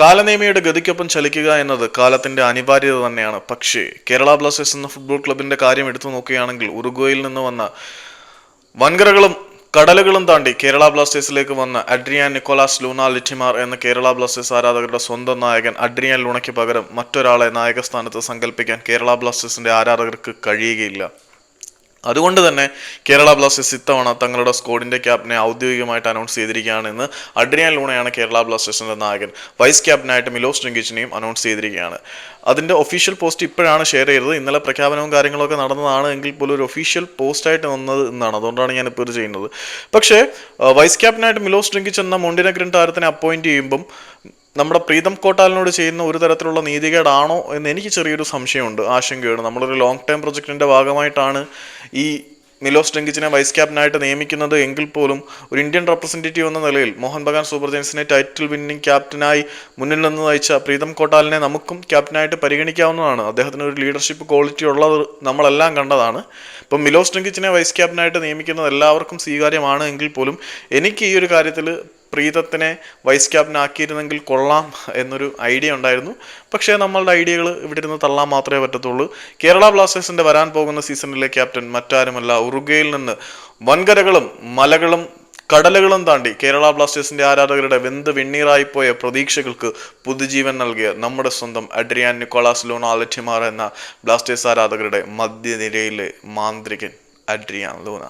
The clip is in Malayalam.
കാലനേമിയുടെ ഗതിക്കൊപ്പം ചലിക്കുക എന്നത് കാലത്തിന്റെ അനിവാര്യത തന്നെയാണ്. പക്ഷേ കേരള ബ്ലാസ്റ്റേഴ്സ് എന്ന ഫുട്ബോൾ ക്ലബിന്റെ കാര്യം എടുത്തു നോക്കുകയാണെങ്കിൽ ഉറുഗോയിൽ നിന്ന് വന്ന വൻകരകളും കടലുകളും താണ്ടി കേരള ബ്ലാസ്റ്റേഴ്സിലേക്ക് വന്ന അഡ്രിയാൻ നിക്കോളാസ് ലൂണ ലിറ്റിമാർ എന്ന കേരള ബ്ലാസ്റ്റേഴ്സ് ആരാധകരുടെ സ്വന്തം നായകൻ അഡ്രിയാൻ ലൂണയ്ക്ക് പകരം മറ്റൊരാളെ നായകസ്ഥാനത്ത് സങ്കല്പിക്കാൻ കേരള ബ്ലാസ്റ്റേഴ്സിന്റെ ആരാധകർക്ക് കഴിയുകയില്ല. അതുകൊണ്ട് തന്നെ കേരള ബ്ലാസ്റ്റേഴ്സ് ഇത്തവണ തങ്ങളുടെ സ്ക്വാഡിന്റെ ക്യാപ്റ്റനെ ഔദ്യോഗികമായിട്ട് അനൗൺസ് ചെയ്തിരിക്കുകയാണ് എന്ന് അഡ്രിയാൻ ലൂണയാണ് കേരള ബ്ലാസ്റ്റേഴ്സിന്റെ നായകൻ. വൈസ് ക്യാപ്റ്റനായിട്ട് മിലോസ് ട്രിങ്കിച്ചിനെയും അനൗൺസ് ചെയ്തിരിക്കുകയാണ്. അതിന്റെ ഒഫീഷ്യൽ പോസ്റ്റ് ഇപ്പോഴാണ് ഷെയർ ചെയ്തത്. ഇന്നലെ പ്രഖ്യാപനവും കാര്യങ്ങളൊക്കെ നടന്നതാണ് എങ്കിൽ പോലും ഒരു ഒഫീഷ്യൽ പോസ്റ്റായിട്ട് വന്നത് എന്നാണ്. അതുകൊണ്ടാണ് ഞാൻ ഇപ്പോൾ ഇത് ചെയ്യുന്നത്. പക്ഷേ വൈസ് ക്യാപ്റ്റനായിട്ട് മിലോസ് ട്രിങ്കിച്ച് എന്ന മൊണ്ടിനഗ്രൻ താരത്തിനെ അപ്പോയിന്റ് ചെയ്യുമ്പം നമ്മുടെ പ്രീതം കോട്ടാലിനോട് ചെയ്യുന്ന ഒരു തരത്തിലുള്ള നീതികേടാണോ എന്ന് എനിക്ക് ചെറിയൊരു സംശയമുണ്ട് ആശങ്കയുണ്ട്. നമ്മളൊരു ലോങ് ടേം പ്രൊജക്ടിന്റെ ഭാഗമായിട്ടാണ് ഈ നിലോസ് ഡെങ്കിച്ചിനെ വൈസ് ക്യാപ്റ്റനായിട്ട് നിയമിക്കുന്നത് എങ്കിൽ പോലും ഒരു ഇന്ത്യൻ റെപ്രസെന്റേറ്റീവ് എന്ന നിലയിൽ മോഹൻ ബഗാൻ സൂപ്പർ ജയൻസിനെ ടൈറ്റിൽ വിന്നിംഗ് ക്യാപ്റ്റനായി മുന്നിൽ നിന്ന് നയിച്ച പ്രീതം കോട്ടാലിനെ നമുക്കും ക്യാപ്റ്റനായിട്ട് പരിഗണിക്കാവുന്നതാണ്. അദ്ദേഹത്തിന് ഒരു ലീഡർഷിപ്പ് ക്വാളിറ്റി ഉള്ളത് നമ്മളെല്ലാം കണ്ടതാണ്. ഇപ്പം മിലോസ് ഡെങ്കിച്ചിനെ വൈസ് ക്യാപ്റ്റനായിട്ട് നിയമിക്കുന്നത് എല്ലാവർക്കും സ്വീകാര്യമാണ് എങ്കിൽ പോലും എനിക്ക് ഈ ഒരു കാര്യത്തിൽ പ്രീതത്തിനെ വൈസ് ക്യാപ്റ്റൻ ആക്കിയിരുന്നെങ്കിൽ കൊള്ളാം എന്നൊരു ഐഡിയ ഉണ്ടായിരുന്നു. പക്ഷേ നമ്മളുടെ ഐഡിയകൾ ഇവിടെ ഇരുന്ന് തള്ളാൻ മാത്രമേ പറ്റത്തുള്ളൂ. കേരള ബ്ലാസ്റ്റേഴ്സിന്റെ വരാൻ പോകുന്ന സീസണിലെ ക്യാപ്റ്റൻ മറ്റാരുമല്ല ഉറുഗയിൽ നിന്ന് വൻകരകളും മലകളും കടലുകളും താണ്ടി കേരള ബ്ലാസ്റ്റേഴ്സിന്റെ ആരാധകരുടെ വെന്ത് വെണ്ണീറായിപ്പോയ പ്രതീക്ഷകൾക്ക് പുതുജീവൻ നൽകിയ നമ്മുടെ സ്വന്തം അഡ്രിയാൻ നിക്കോളാസ് ലോണ അലറ്റിമാർ എന്ന ബ്ലാസ്റ്റേഴ്സ് ആരാധകരുടെ മധ്യനിരയിലെ മാന്ത്രികൻ അഡ്രിയാൻ ലൂണ.